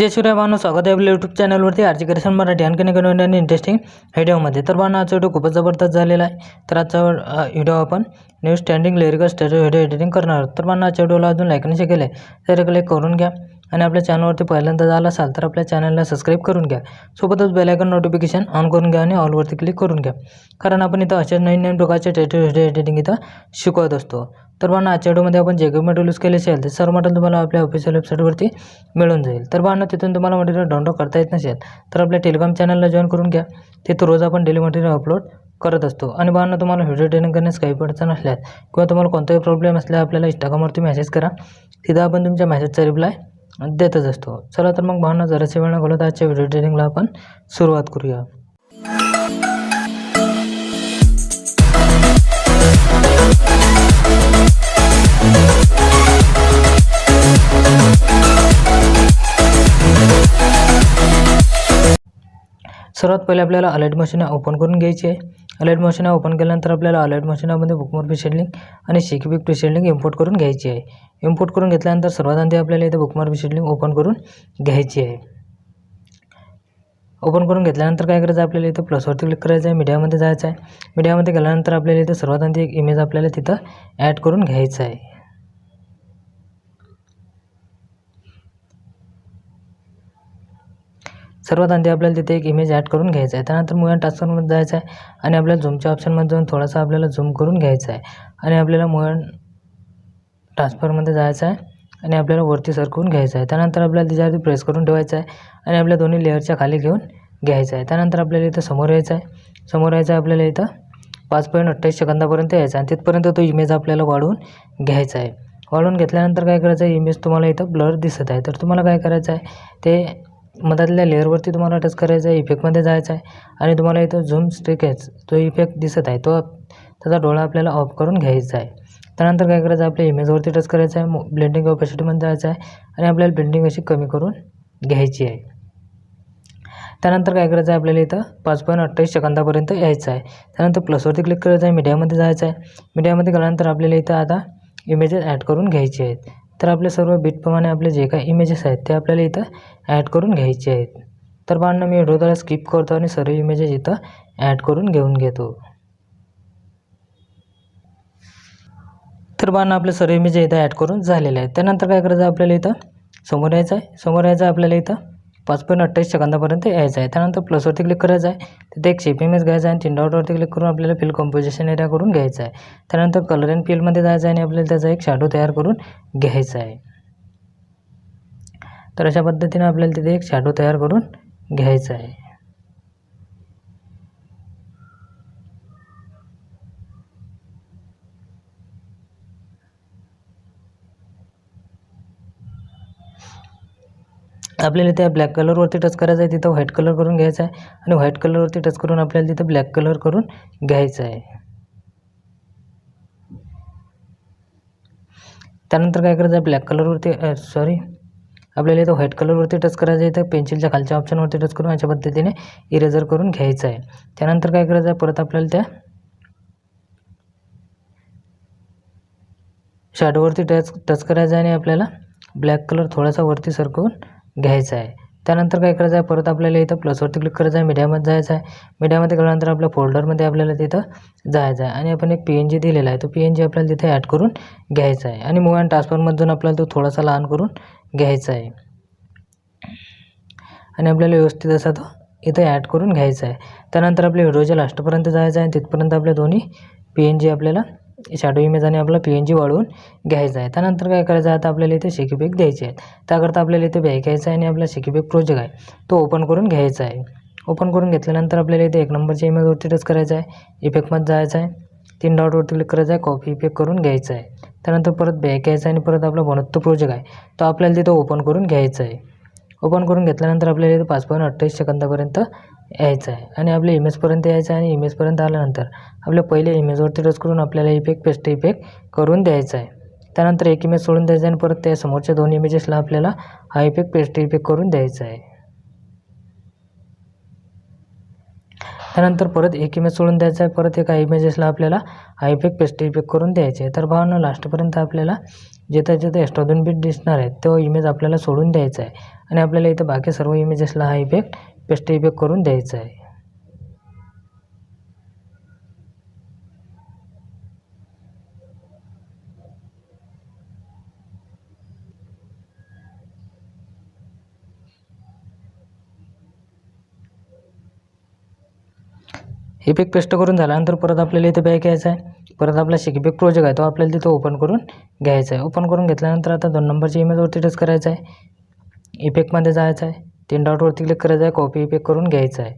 जय शिवराय भावना स्वागत आहे आपल्या यूट्यूब चॅनलवरती आरजी क्रिशन मराठी आणखी एक नवीन आणि इंटरेस्टिंग व्हिडिओमध्ये तर भावना आजचा व्हिडिओ खूपच जबरदस्त झालेला आहे. तर आजचा व्हिडिओ आपण new standing lyrical status video editing करणार आहोत. तर भावना आजच्या व्हिडिओला अजून लाईक नाही केले तर क्लिक करून घ्या. आणि आपल्या चॅनलवरती पहिल्यांदा झाला असाल तर आपल्या चॅनलला सबस्क्राईब करून घ्या. सोबतच बेलायकन नोटिफिकेशन ऑन करून घ्या आणि ऑलवरती क्लिक करून घ्या. कारण आपण इथं अशा नवीन नवीन प्रकारचे टेटो व्हिडिओ एडिटिंग इथं शिकवत असतो. तर भावना आजच्या व्हिडिओमध्ये आपण जे काही मटेरियल यूज केले असेल ते सर्व मटेरियल तुम्हाला आपल्या ऑफिशियल वेबसाईटवरती मिळून जाईल. तर भावना तिथून तुम्हाला मटेरियल डाउनलोड करता येत नसेल तर आपल्या टेलिग्राम चॅनलला जॉईन करून घ्या. तिथं रोज आपण डेली मटेरियल अपलोड करत असतो. आणि भावना तुम्हाला व्हिडिओ ट्रेनिंग करण्यास काही अडचण असल्यास किंवा तुम्हाला कोणताही प्रॉब्लेम असल्यास आपल्याला इंस्टाग्रामवरती मेसेज करा. तिथं आपण तुमच्या मेसेजचा रिप्लाय देतच असतो. चला तर मग भावना जरासे वेळ न घालवता आजच्या व्हिडिओ ट्रेनिंगला आपण सुरुवात करूया. सर्वात पहिले आपल्याला अलर्ट मशीन ओपन करून घ्यायची आहे. अलर्ट मशीन ओपन केल्यानंतर आपल्याला अलर्ट मशीनामध्ये बुकमार्क पेशंट लिंक आणि शिकबिक लिंक इम्पोर्ट करून घ्यायची आहे. इम्पोर्ट करून घेतल्यानंतर सर्वात आधी आपल्याला इथे बुकमार्क पेशंट लिंक ओपन करून घ्यायची आहे. ओपन करून घेतल्यानंतर काय करायचं आहे? आपल्याला इथं प्लसवरती क्लिक करायचं आहे मीडियामध्ये जायचं आहे. मीडियामध्ये गेल्यानंतर आपल्याला इथं सर्वात आधी एक इमेज आपल्याला तिथं ॲड करून घ्यायचं आहे. सर्वात आधी आपल्याला तिथे एक इमेज ॲड करून घ्यायचा आहे. त्यानंतर मुव्ही टास्कमध्ये जायचं आहे आणि आपल्याला झूमच्या ऑप्शनमध्ये जाऊन थोडासा आपल्याला झूम करून घ्यायचा आहे. आणि आपल्याला मुव्ही ट्रान्सफरमध्ये जायचं आहे आणि आपल्याला वरती सरकवून घ्यायचं आहे. त्यानंतर आपल्याला त्याच्यावरती प्रेस करून ठेवायचं आहे आणि आपल्या दोन्ही लेअरच्या खाली घेऊन घ्यायचं आहे. त्यानंतर आपल्याला इथं समोर यायचं आहे. समोर यायचं आहे आपल्याला इथं पाच पॉईंट अठ्ठावीस सेकंदापर्यंत यायचं आहे. आणि तिथपर्यंत तो इमेज आपल्याला वाढवून घ्यायचा आहे. वाढवून घेतल्यानंतर काय करायचं आहे? इमेज तुम्हाला इथं ब्लर दिसत आहे. तर तुम्हाला काय करायचं आहे? ते मधातल्या लेअरवरती तुम्हाला टच करायचं आहे इफेक्टमध्ये जायचं आहे आणि तुम्हाला इथं झूम स्टिक आहे तो इफेक्ट दिसत आहे. तो त्याचा डोळा आपल्याला ऑफ करून घ्यायचा आहे. त्यानंतर काय करायचं आहे आपल्या इमेजवरती टच करायचं आहे ब्लेंडिंग कॅपॅसिटीमध्ये जायचं आहे आणि आपल्याला ब्लेंडिंग अशी कमी करून घ्यायची आहे. त्यानंतर काय करायचं आहे आपल्याला इथं पाच पॉईंट अठ्ठावीस सेकंदापर्यंत यायचं आहे. त्यानंतर प्लसवरती क्लिक करायचं आहे मीडियामध्ये जायचं आहे. मीडियामध्ये गेल्यानंतर आपल्याला इथं आता इमेजेस ॲड करून घ्यायची आहेत. तर आपले सर्व बीटप्रमाणे आपले जे काही इमेजेस आहेत ते आपल्याला इथं ॲड करून घ्यायचे आहेत. तर बाळांना मी एडोदाला स्किप करतो आणि सर्व इमेजेस इथं ॲड करून घेऊन घेतो. तर बाळांना आपले सर्व इमेजेस इथं ॲड करून झालेले आहेत त्यानंतर काय करायचं आहे आपल्याला इथं? समोर यायचं आहे. समोर यायचं आहे आपल्याला इथं पाच पॉईंट अठ्ठावीस सेकंदापर्यंत यायचं आहे. त्यानंतर प्लसवरती क्लिक करायचं आहे तिथे एक शेप इमेज घ्यायचा आहे आणि तीन डॉटवरती क्लिक करून आपल्याला फिल कॉम्पोजिशन एरिया करून घ्यायचा आहे. त्यानंतर कलर अँड फील्डमध्ये जायचं आहे आणि आपल्याला त्याचा एक शॅडो तयार करून घ्यायचा आहे. तर अशा पद्धतीने आपल्याला तिथे एक शॅडो तयार करून घ्यायचा आहे. आपल्याला त्या ब्लॅक कलरवरती टच करायचं आहे तिथं व्हाईट कलर करून घ्यायचा आहे आणि व्हाईट कलरवरती टच करून आपल्याला तिथं ब्लॅक कलर करून घ्यायचं आहे. त्यानंतर काय करायचं आहे ब्लॅक कलरवरती सॉरी आपल्याला इथं व्हाईट कलरवरती टच करायचं आहे तर पेन्सिलच्या खालच्या ऑप्शनवरती टच करून अशा पद्धतीने इरेजर करून घ्यायचं आहे. त्यानंतर काय करायचं आहे परत आपल्याला त्या शॅडोवरती टच टच करायचं आहे आणि आपल्याला ब्लॅक कलर थोडासा वरती सरकवून घ्यायचा आहे. त्यानंतर काय करायचं आहे? परत आपल्याला इथं प्लसवरती क्लिक करायचं आहे. मीडियामध्ये जायचं आहे. मीडियामध्ये गेल्यानंतर आपल्या फोल्डरमध्ये आपल्याला तिथं जायचं आहे. आणि आपण एक पी एन जी दिलेला आहे. तो पी एन जी आपल्याला तिथे ॲड करून घ्यायचा आहे. आणि मूव अँड ट्रान्सफरमधून आपल्याला तो थोडासा लहान करून घ्यायचा आहे. आणि आपल्याला व्यवस्थित असा तो इथं ॲड करून घ्यायचा आहे. त्यानंतर आपल्या व्हिडिओच्या लास्टपर्यंत जायचं आहे. तिथपर्यंत आपल्या दोन्ही पी एन जी आपल्याला शॅडो इमेज आणि आपला पी एन जी वाढवून घ्यायचा आहे. त्यानंतर काय करायचं? आहे आता आपल्याला इथे शेकीपेक द्यायचे आहेत. त्याकरता आपल्याला इथे बॅग घ्यायचा आहे आणि आपला शेकीपेक प्रोजेक्ट आहे. तो ओपन करून घ्यायचा आहे. ओपन करून घेतल्यानंतर आपल्याला इथे एक नंबरच्या इमेजवरती टच करायचं आहे. इफेक्टमध्ये जायचं आहे. तीन डॉटवरती क्लिक करायचं आहे. कॉपी इफेक्ट करून घ्यायचं आहे. त्यानंतर परत बॅग घ्यायचा आहे आणि परत आपला बनत प्रोजेक्ट आहे. तो आपल्याला तिथं ओपन करून घ्यायचा आहे. ओपन करून घेतल्यानंतर आपल्याला इथे पाच पॉईंट अठ्ठावीस सेकंदापर्यंत यायचं आहे. आणि आपल्या इमेजपर्यंत यायचं आहे आणि इमेजपर्यंत आल्यानंतर आपल्या पहिले इमेजवरती टच करून आपल्याला इफेक्ट पेस्ट इफेक्ट करून द्यायचा आहे. त्यानंतर एक इमेज सोडून द्यायचं आणि परत त्या समोरच्या दोन इमेजेसला आपल्याला हा इफेक्ट पेस्ट इफेक्ट करून द्यायचा आहे. त्यानंतर परत एक इमेज सोडून द्यायचा आहे. परत एका इमेजेसला आपल्याला हा इफेक्ट पेस्ट इफेक्ट करून द्यायचे आहे. तर भावांनो लास्टपर्यंत आपल्याला जिथं जिथं एक्स्ट्रा दोन बीट दिसणार आहेत तो इमेज आपल्याला सोडून द्यायचा आहे. आणि आपल्याला इथं बाकी सर्व इमेजेसला हा इफेक्ट पेस्ट इफेक्ट करून द्यायचा आहे. इफेक्ट पेस्ट करून झाल्यानंतर परत आपल्याला इथे बॅक घ्यायचा आहे. परत आपला शिकबेक प्रोजेक्ट आहे. तो आपल्याला तिथं ओपन करून घ्यायचा आहे. ओपन करून घेतल्यानंतर आता दोन नंबरच्या इमेजवरती टच करायचं आहे. इफेक्टमध्ये जायचं आहे. तीन डॉटवरती क्लिक करायचं आहे कॉपी पेक करून घ्यायचं आहे.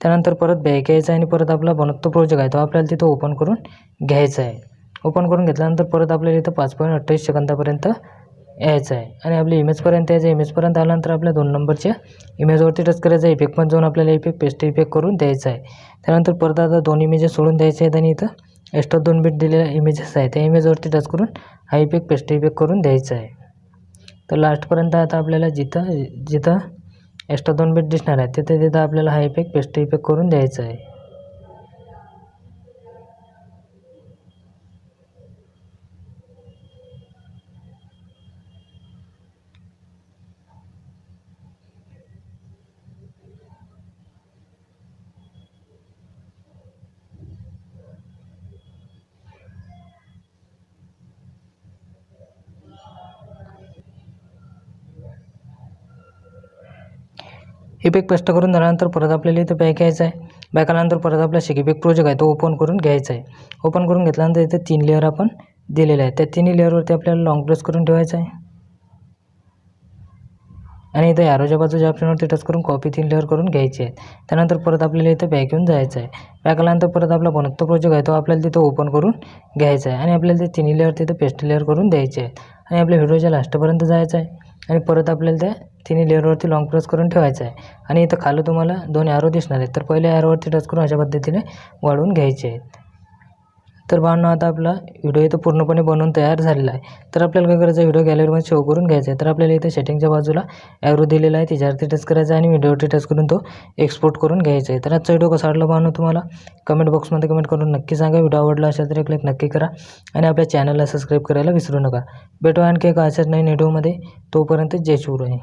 त्यानंतर परत बॅक यायचं आहे आणि परत आपला बनतो प्रोजेक्ट आहे. तो आपल्याला तिथं ओपन करून घ्यायचा आहे. ओपन करून घेतल्यानंतर परत आपल्याला इथं पाच पॉईंट अठ्ठावीस सेकंदापर्यंत यायचं आहे. आणि आपल्या इमेजपर्यंत यायचं इमेजपर्यंत आल्यानंतर आपल्या दोन नंबरच्या इमेजवरती टच करायचं आहे. इफेक्ट पण जाऊन आपल्याला इफेक्ट पेस्ट इफेक्ट करून द्यायचा आहे. त्यानंतर परत आता दोन इमेजेस सोडून द्यायचे आहेत आणि इथं एक्स्ट्रा दोन बीट दिलेल्या इमेजेस आहेत. त्या इमेजवरती टच करून हा इफेक्ट पेस्ट इफेक्ट करून द्यायचा आहे. तर लास्टपर्यंत आता आपल्याला जिथं जिथं एक्स्ट्रा दोन बीट दिसणार आहे तिथे तिथं आपल्याला हा इफेक्ट पेस्ट इफेक्ट करून द्यायचा आहे. इफेक्ट पेस्ट करून झाल्यानंतर परत आपल्याला इथं पॅक घ्यायचं आहे. बॅक आल्यानंतर परत आपला शिकिफेक्ट प्रोजेक्ट आहे तो ओपन करून घ्यायचा आहे. ओपन करून घेतल्यानंतर इथे तीन लेअर आपण दिलेले आहे त्या तिन्ही लेअरवरती आपल्याला लॉंग प्रेस करून ठेवायचं आहे. आणि इथं ॲरोच्या बाजूच्या ऑप्शनवरती टच करून कॉपी तीन लेअर करून घ्यायची आहे त्यानंतर परत आपल्याला इथं पॅक येऊन जायचं आहे. बॅक आल्यानंतर परत आपला बनतो प्रोजेक्ट आहे तो आपल्याला तिथं ओपन करून घ्यायचा आहे. आणि आपल्याला ते तिन्ही लेअर तिथं पेस्ट लेअर करून द्यायचे आहेत. आणि आपल्या व्हिडिओच्या लास्टपर्यंत जायचं आहे. आणि परत आपल्याला त्या तिन्ही लेअरवरती लॉंग प्रेस करून ठेवायचं आहे. आणि इथं खाली तुम्हाला दोन ॲरो दिसणार आहेत. तर पहिल्या ॲरोवरती टच करून अशा पद्धतीने वाढवून घ्यायचे आहेत. तर भावना आता आपला व्हिडिओ इथं पूर्णपणे बनवून तयार झालेला आहे. तर आपल्याला काय करायचं व्हिडिओ गॅलरीमध्ये शो करून घ्यायचा आहे. तर आपल्याला इथे सेटिंगच्या बाजूला ॲरो दिलेला आहे. त्याच्यावरती टच करायचा आहे आणि व्हिडिओवरती टच करून तो एक्सपोर्ट करून घ्यायचा आहे. तर आजचा व्हिडिओ कसा वाटला भावना तुम्हाला? कमेंट बॉक्समध्ये कमेंट करून नक्की सांगा. व्हिडिओ आवडला असेल तर एक लाईक नक्की करा आणि आपल्या चॅनलला सबस्क्राईब करायला विसरू नका. भेटू आणखी एका अशाच नाही व्हिडिओमध्ये तोपर्यंत जय शिवराय.